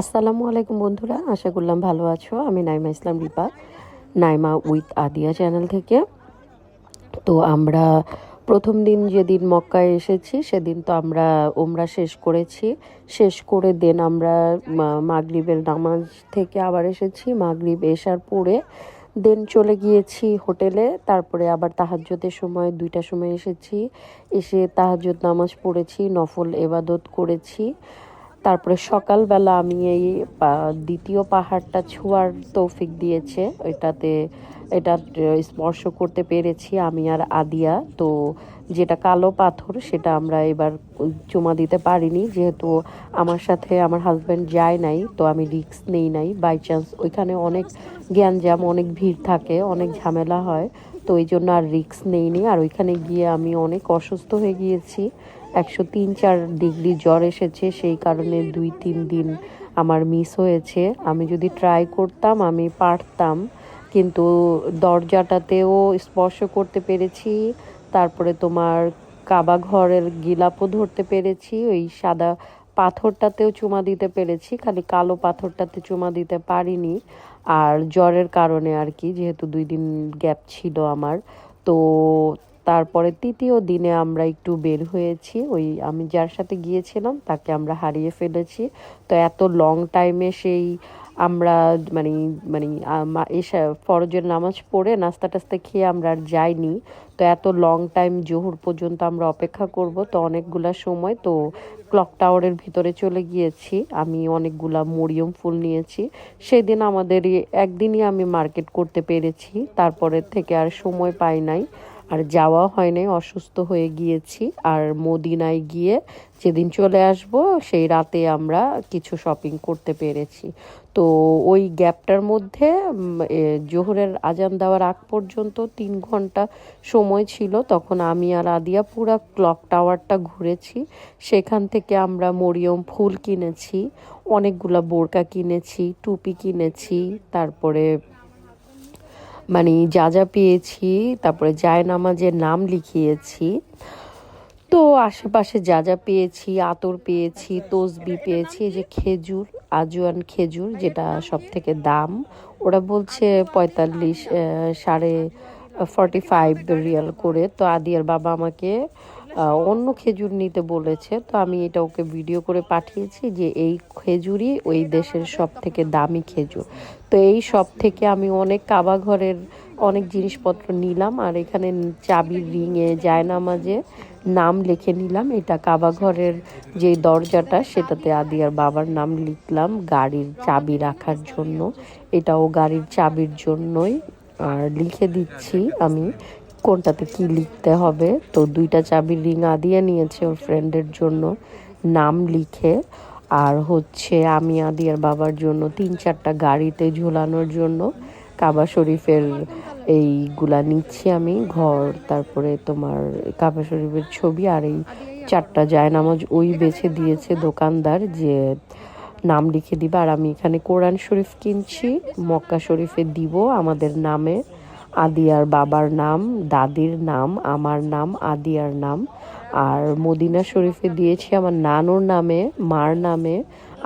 আসসালামু আলাইকুম বন্ধুরা, আশা করলাম ভালো আছো। আমি নাইমা ইসলাম রিপা, নাইমা উইথ আদিয়া চ্যানেল থেকে। তো আমরা প্রথম দিন যেদিন মক্কায় এসেছি, সেদিন তো আমরা ওমরা শেষ করেছি। শেষ করে দেন আমরা মাগরিবের নামাজ থেকে আবার এসেছি। মাগরিব এসার পরে দেন চলে গিয়েছি হোটেলে। তারপরে আবার তাহাজ্জুদের সময়, দুইটার সময় এসেছি। এসে তাহাজ্জুদ নামাজ পড়েছি, নফল এবাদত করেছি। তারপরে সকালবেলা আমি এই দ্বিতীয় পাহাড়টা ছোঁয়ার তৌফিক দিয়েছে। এটাতে, এটা স্পর্শ করতে পেরেছি আমি আর আদিয়া। তো যেটা কালো পাথর, সেটা আমরা এবার চুমা দিতে পারিনি। যেহেতু আমার সাথে আমার হাজব্যান্ড যায় নাই, তো আমি রিস্ক নেই নাই। বাই চান্স ওইখানে অনেক জ্ঞানজাম অনেক ভিড় থাকে, অনেক ঝামেলা হয়। তো এই জন্য আর রিস্ক নেইনি। আর ওইখানে গিয়ে আমি অনেক অসুস্থ হয়ে গিয়েছি। একশো তিন চার ডিগ্রি জ্বর এসেছে, সেই কারণে দুই তিন দিন আমার মিস হয়েছে। আমি যদি ট্রাই করতাম, আমি পারতাম, কিন্তু দরজাটাতেও স্পর্শ করতে পেরেছি, তারপরে তোমার কাবা ঘরের গিলাপও ধরতে পেরেছি, ওই সাদা পাথরটাতেও চুমা দিতে পেরেছি, খালি কালো পাথরটাতে চুমা দিতে পারিনি। আর জ্বরের কারণে আর কি, যেহেতু দুই দিন গ্যাপ ছিল আমার, তো তারপরে তৃতীয় দিনে আমরা একটু বের হয়েছি। ওই আমি যার সাথে গিয়েছিলাম, তাকে আমরা হারিয়ে ফেলেছি। তো এত লং টাইমে সেই আমরা মানে মানে এসে ফরজের নামাজ পড়ে নাস্তা টাস্তা খেয়ে আমরা আর যাইনি। তো এত লং টাইম জোহর পর্যন্ত আমরা অপেক্ষা করব। তো অনেকগুলা সময় তো ক্লক টাওয়ারের ভিতরে চলে গিয়েছি। আমি অনেকগুলা মরিয়ম ফুল নিয়েছি। সেদিন আমাদের একদিনই আমি মার্কেট করতে পেরেছি। তারপরে থেকে আর সময় পাই নাই। আর যাওয়া হয় নাই অসুস্থ হয়ে গিয়েছি। আর মদিনায় গিয়ে যেদিন চলে আসব, সেই রাতে আমরা কিছু শপিং করতে পেরেছি। তো ওই গ্যাপটার মধ্যে জোহরের আজান দেওয়ার আগ পর্যন্ত তিন ঘণ্টা সময় ছিল। তখন আমি আর আদিয়া পুরা ক্লক টাওয়ারটা ঘুরেছি। সেখান থেকে আমরা মরিয়ম ফুল কিনেছি, অনেকগুলা বোরকা কিনেছি, টুপি কিনেছি, তারপরে মানে যা যা পেয়েছি, তারপরে জায়নামাজের নাম লিখিয়েছি। তো আশেপাশে যা যা পেয়েছি, আতর পেয়েছি, তসবি পেয়েছি, এই যে খেজুর, আজওয়ান খেজুর, যেটা সব থেকে দাম, ওরা বলছে পঁয়তাল্লিশ সাড়ে ফর্টি ফাইভ রিয়াল করে। তো আদিয়ার বাবা আমাকে অন্য খেজুর নিতে বলেছে। তো আমি এটা ওকে ভিডিও করে পাঠিয়েছি যে এই খেজুরই ওই দেশের সব থেকে দামি খেজুর। তো এই সব থেকে আমি অনেক কাবা ঘরের অনেক জিনিসপত্র নিলাম আর এখানে চাবির রিংয়ে, জায়নামাজে নাম লিখে নিলাম। এটা কাবা ঘরের যে দরজাটা, সেটাতে আদি আর বাবার নাম লিখলাম, গাড়ির চাবি রাখার জন্য। এটাও গাড়ির চাবির জন্যই। আর লিখে দিচ্ছি আমি কোনটাতে কি লিখতে হবে। তো দুইটা চাবির রিং আদিয়া নিয়েছে ওর ফ্রেন্ডের জন্য। নাম লিখে আর হচ্ছে আমি আদিয়ার বাবার জন্য তিন চারটা গাড়িতে ঝোলানোর জন্য কাবা শরীফের এইগুলা নিচ্ছি আমি, ঘর, তারপরে তোমার কাবা শরীফের ছবি আর এই চারটা জায়নামাজ ওই বেছে দিয়েছে দোকানদার যে নাম লিখে দিবে। আর আমি এখানে কোরআন শরীফ কিনছি, মক্কা শরীফে দিব আমাদের নামে। আদিয়ার বাবার নাম, দাদির নাম, আমার নাম আদিয়ার নাম। আর মদিনা শরীফে দিয়েছি আমার নানুর নামে, মার নামে,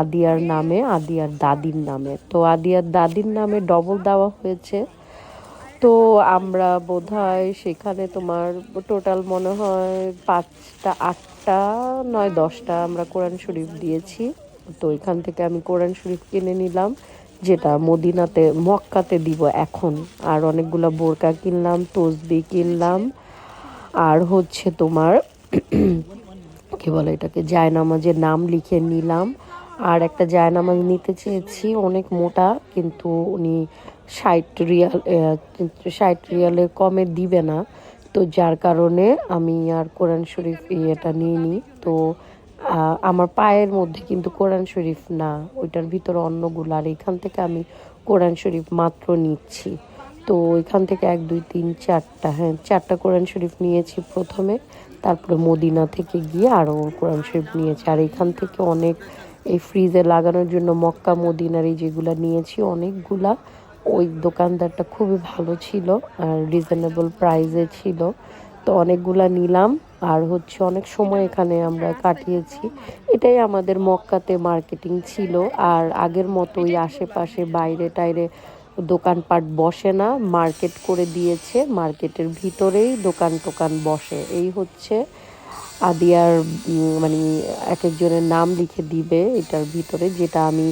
আদিয়ার নামে, আদিয়ার দাদির নামে। তো আদিয়ার দাদির নামে ডবল দেওয়া হয়েছে। তো আমরা বোধহয় সেখানে তোমার টোটাল মনে হয় পাঁচটা, আটটা, নয়, দশটা আমরা কোরআন শরীফ দিয়েছি। তো এখান থেকে আমি কোরআন শরীফ কিনে নিলাম, যেটা মদিনাতে, মক্কাতে দিব এখন। আর অনেকগুলো বোরকা কিনলাম, তসবি কিনলাম। আর হচ্ছে তোমার কি বলে এটাকে জায়নামাজের নাম লিখে নিলাম। আর একটা জায়নামাজ নিতে চেয়েছি, অনেক মোটা, কিন্তু উনি ষাট রিয়াল ষাট রিয়ালের কমে দিবে না। তো যার কারণে আমি আর কোরআন শরীফ ইয়েটা নিয়ে নিই তো আমার পায়ের মধ্যে কিন্তু কোরআন শরীফ না, ওইটার ভিতরে অন্যগুলো। আর এখান থেকে আমি কোরআন শরীফ মাত্র নিচ্ছি। তো এখান থেকে এক, দুই, তিন, চারটা হ্যাঁ চারটা কোরআন শরীফ নিয়েছি প্রথমে। তারপরে মদিনা থেকে গিয়ে আরও কোরআন শরীফ নিয়েছি। আর এখান থেকে অনেক এই ফ্রিজে লাগানোর জন্য মক্কা, মদিনার এই যেগুলা নিয়েছি, অনেকগুলা ওই দোকানদারটা খুবই ভালো ছিল আর রিজনেবল প্রাইসে ছিল। তো অনেকগুলা নিলাম আর হচ্ছে অনেক সময় এখানে আমরা কাটিয়েছি। এটাই আমাদের মক্কাতে মার্কেটিং ছিল। আর আগের মতোই আশেপাশে বাইরে টাইরে দোকানপাট বসে না, মার্কেট করে দিয়েছে, মার্কেটের ভিতরেই দোকান টোকান বসে। এই হচ্ছে আদিয়ার মানে এক একজনের নাম লিখে দিবে এটার ভিতরে, যেটা আমি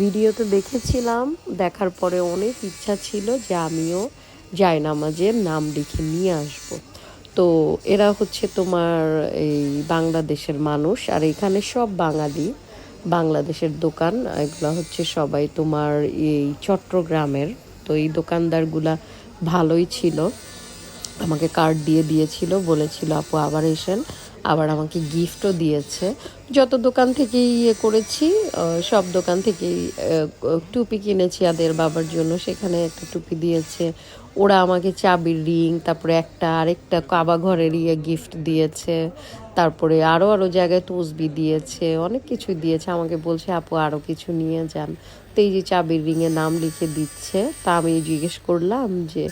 ভিডিওতে দেখেছিলাম। দেখার পরে অনেক ইচ্ছা ছিল যে আমিও জায়নামাজের নাম লিখে নিয়ে আসব। তো এরা হচ্ছে তোমার এই বাংলাদেশের মানুষ, আর এখানে সব বাঙালি। বাংলাদেশের দোকান, এগুলো হচ্ছে সবাই তোমার এই চট্টগ্রামের। তো এই দোকানদারগুলা ভালোই ছিল। আমাকে কার্ড দিয়ে দিয়েছিল, বলেছিল, আপু আবার এসেন। আবার আমাকে গিফটও দিয়েছে। যত দোকান থেকেই ইয়ে করেছি সব দোকান থেকেই টুপি কিনেছি আদের বাবার জন্য। সেখানে একটা টুপি দিয়েছে। ওরা আমাকে চাবির রিং, তারপরে একটা আরেকটা কাবা ঘরের ইয়ে গিফট দিয়েছে। তারপরে আরও আরও জায়গায় তসবি দিয়েছে, অনেক কিছু দিয়েছে। আমাকে বলছে, আপু আরও কিছু নিয়ে যান। তো এই যে চাবির রিংয়ে নাম লিখে দিচ্ছে, তা আমি জিজ্ঞেস করলাম যে,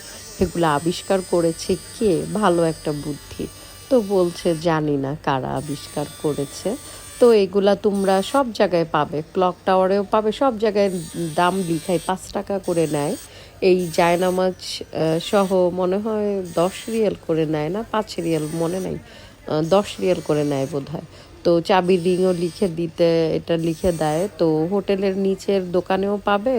এগুলো আবিষ্কার করেছে কে? ভালো একটা বুদ্ধি। তো বলছে, জানি না কারা আবিষ্কার করেছে। তো এগুলা তোমরা সব জায়গায় পাবে। ক্লক টাওয়ারেও পাবে, সব জায়গায় দাম লিখাই পাঁচ টাকা করে নেয়। এই জায়নামাজ সহ মনে হয় দশ রিয়েল করে নেয় না, পাঁচ রিয়েল, মনে নাই দশ রিয়েল করে নেয় বোধ হয় তো চাবির রিংও লিখে দিতে, এটা লিখে দেয়। তো হোটেলের নিচের দোকানেও পাবে,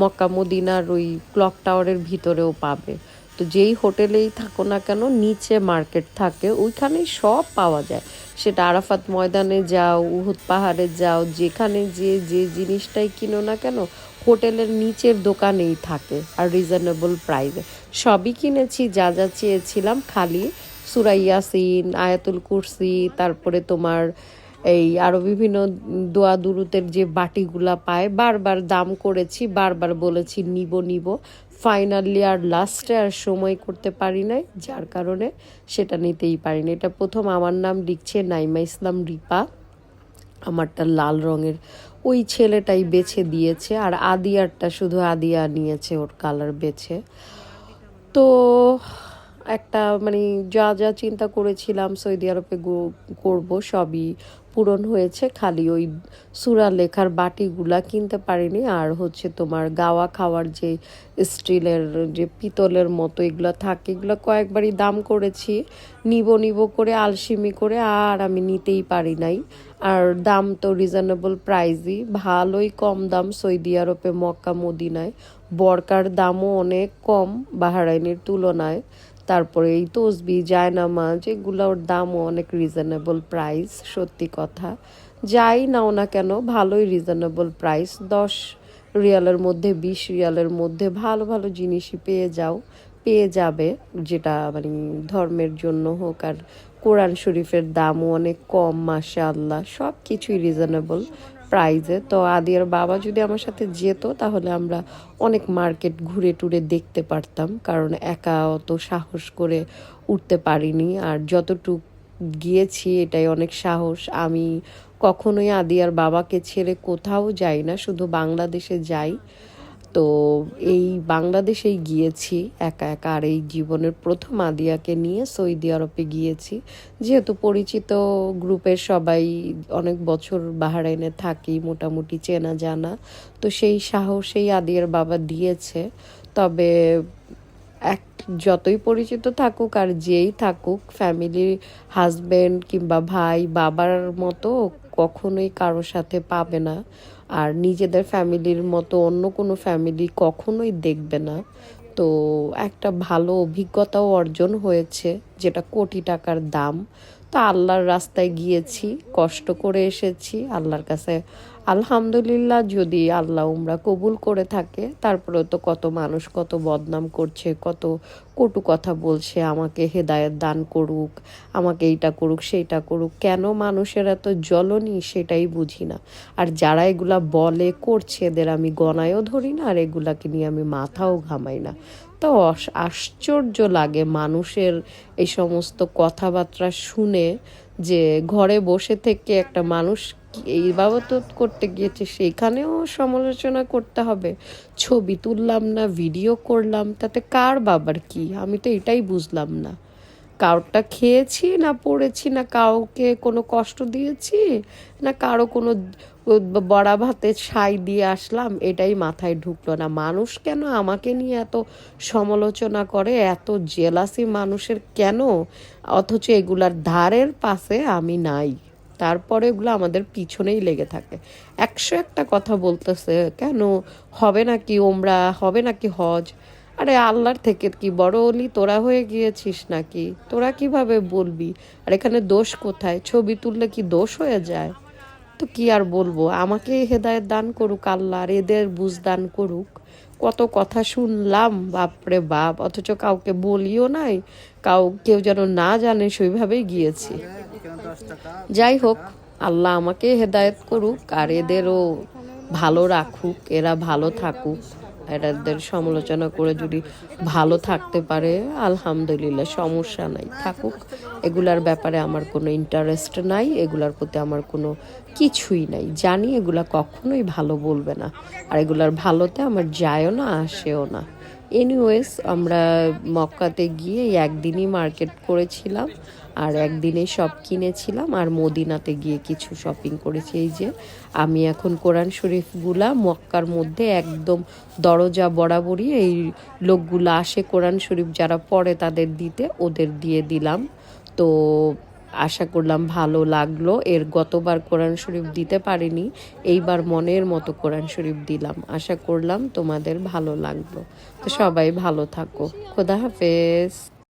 মক্কা মদিনার ওই ক্লক টাওয়ারের ভিতরেও পাবে। তো যেই হোটেলেই থাকো না কেন, নিচে মার্কেট থাকে, ওইখানেই সব পাওয়া যায়। সেটা আরাফাত ময়দানে যাও, উহুদ পাহাড়ে যাও, যেখানে যে যে জিনিসটাই কিনো না কেন, হোটেলের নিচের দোকানেই থাকে, আর রিজনেবল প্রাইসে সবই কিনেছি, যা যা চেয়েছিলাম, খালি সুরাইয়াসিন আয়াতুল কুরসি, তারপরে তোমার এই আরও বিভিন্ন দোয়া দুরুতের যে বাটিগুলা পায়, বারবার দাম করেছি, বারবার বলেছি নিব নিব। ফাইনালি আর লাস্টে আর সময় করতে পারি নাই, যার কারণে সেটা নিতেই পারি না এটা প্রথম আমার নাম লিখছে নাইমা ইসলাম রিপা। আমারটা লাল রঙের। ওই ছেলেটাই বেছে দিয়েছে আর আদিয়ারটা শুধু আদিয়া নিয়েছে, ওর কালার বেছে। তো একটা মানে যা যা চিন্তা করেছিলাম সৌদি আরবে করব সবই পূরণ হয়েছে। খালি ওই সুরা লেখার বাটিগুলা কিনতে পারিনি। আর হচ্ছে তোমার গাওয়া খাওয়ার যে স্টিলের যে পিতলের মতো এগুলো থাকে, এগুলো কয়েকবারই দাম করেছি। নিব নিব করে, আলসিমি করে আর আমি নিতেই পারি নাই। আর দাম তো রিজনেবল প্রাইজই ভালোই কম দাম সৌদি আরবে, মক্কা, মদিনায়। বরকার দামও অনেক কম বাহারাইনের তুলনায়। তারপরে এই তসবি, জায়নামাজ এগুলোর দামও অনেক রিজনেবল প্রাইস সত্যি কথা। যাই নাও না কেন, ভালোই রিজনেবল প্রাইস দশ রিয়ালের মধ্যে, বিশ রিয়ালের মধ্যে ভালো ভালো জিনিসই পেয়ে যাও, পেয়ে যাবে। যেটা মানে ধর্মের জন্য হোক আর কোরআন শরীফের দামও অনেক কম মাসা আল্লাহ সব কিছুই রিজনেবল প্রাইজে তো আদিয়ার বাবা যদি আমার সাথে যেত, তাহলে আমরা অনেক মার্কেট ঘুরে টুরে দেখতে পারতাম। কারণ একা অত সাহস করে উঠতে পারিনি। আর যতটুক গিয়েছি, এটাই অনেক সাহস। আমি কখনোই আদিয়ার বাবাকে ছেড়ে কোথাও যাই না, শুধু বাংলাদেশে যাই। তো এই বাংলাদেশেই গিয়েছি একা একা, আর এই জীবনের প্রথম আদিয়াকে নিয়ে সৌদি আরবে গিয়েছি। যেহেতু পরিচিত গ্রুপের সবাই অনেক বছর বাহারাইনে থাকি, মোটামুটি চেনা জানা, তো সেই সাহসেই আদিয়ার বাবা দিয়েছে। তবে এক, যতই পরিচিত থাকুক আর যেই থাকুক ফ্যামিলির হাজবেন্ড কিংবা ভাই, বাবার মতো কখনোই কারোর সাথে পাবে না। আর নিজেদের ফ্যামিলির মতো অন্য কোনো ফ্যামিলি কখনোই দেখবে না। তো একটা ভালো অভিজ্ঞতাও অর্জন হয়েছে, যেটা কোটি টাকার দাম। তো আল্লাহর রাস্তায় গিয়েছি, কষ্ট করে এসেছি, আল্লাহর কাছে আলহামদুলিল্লাহ যদি আল্লাহ উমরা কবুল করে থাকে, তারপরেও তো কত মানুষ কত বদনাম করছে, কত কটু কথা বলছে, আমাকে হেদায়েত দান করুক, আমাকে এইটা করুক, সেইটা করুক। কেন মানুষের এত জ্বলনি সেটাই বুঝি না। আর যারা এগুলা বলে, করছে, এদের আমি গণায়ও ধরি না, আর এগুলাকে নিয়ে আমি মাথাও ঘামাই না। তো আশ্চর্য লাগে মানুষের এই সমস্ত কথাবার্তা শুনে যে ঘরে বসে থেকে একটা মানুষ এই বাবদ করতে গিয়েছে, সেখানেও সমালোচনা করতে হবে। ছবি তুললাম না ভিডিও করলাম, তাতে কার বাবার কি? আমি তো এটাই বুঝলাম না। কারোরটা খেয়েছি না পড়েছি, না কাউকে কোনো কষ্ট দিয়েছি, না কারও কোনো বড়া ভাতে ছাই দিয়ে আসলাম, এটাই মাথায় ঢুকলো না। মানুষ কেন আমাকে নিয়ে এত সমালোচনা করে? এত জেলাসি মানুষের কেন? অথচ এগুলার ধারের পাশে আমি নাই। তারপরে এগুলো আমাদের পিছনেই লেগে থাকে। একশো একটা কথা বলতেছে, কেন? হবে নাকি ওমরা? হবে নাকি হজ? আরে আল্লাহর থেকে কি বড় অলি? তোরা হয়ে গিয়েছিস নাকি? তোরা কীভাবে বলবি? আর এখানে দোষ কোথায়? ছবি তুললে কি দোষ হয়ে যায়? তো কি আর বলব? আমাকে হেদায়ত দান করুক আল্লাহ, আর এদের বুঝ দান করুক। কত কথা শুনলাম, বাপরে বাপ, অথচ কাউকে বলিও নাই, কাউ, কেউ যেন না জানে সেইভাবেই গিয়েছি। যাই হোক, আল্লাহ আমাকে হেদায়ত করুক, আর এদেরও ভালো রাখুক, এরা ভালো থাকুক। এদের সমালোচনা করে যদি ভালো থাকতে পারে, আলহামদুলিল্লাহ, সমস্যা নাই, থাকুক। এগুলার ব্যাপারে আমার কোনো ইন্টারেস্ট নাই, এগুলার প্রতি আমার কোনো কিছুই নাই। জানি এগুলা কখনোই ভালো বলবে না, আর এগুলার ভালোতে আমার যায়ও না, আসেও না। এনিওয়েজ আমরা মক্কাতে গিয়ে একদিনই মার্কেট করেছিলাম। আর একদিনে সব কিনেছিলাম আর মদিনাতে গিয়ে কিছু শপিং করেছি। এই যে আমি এখন কোরআন শরীফগুলা মক্কার মধ্যে একদম দরজা বরাবরই এই লোকগুলো আসে কোরআন শরীফ যারা পড়ে তাদের দিতে, ওদের দিয়ে দিলাম। তো আশা করলাম ভালো লাগল। এর গতবার কোরআন শরীফ দিতে পারিনি, এইবার মনের মতো কোরআন শরীফ দিলাম। আশা করলাম তোমাদের ভালো লাগল। তো সবাই ভালো থাকো। খোদা হাফেজ।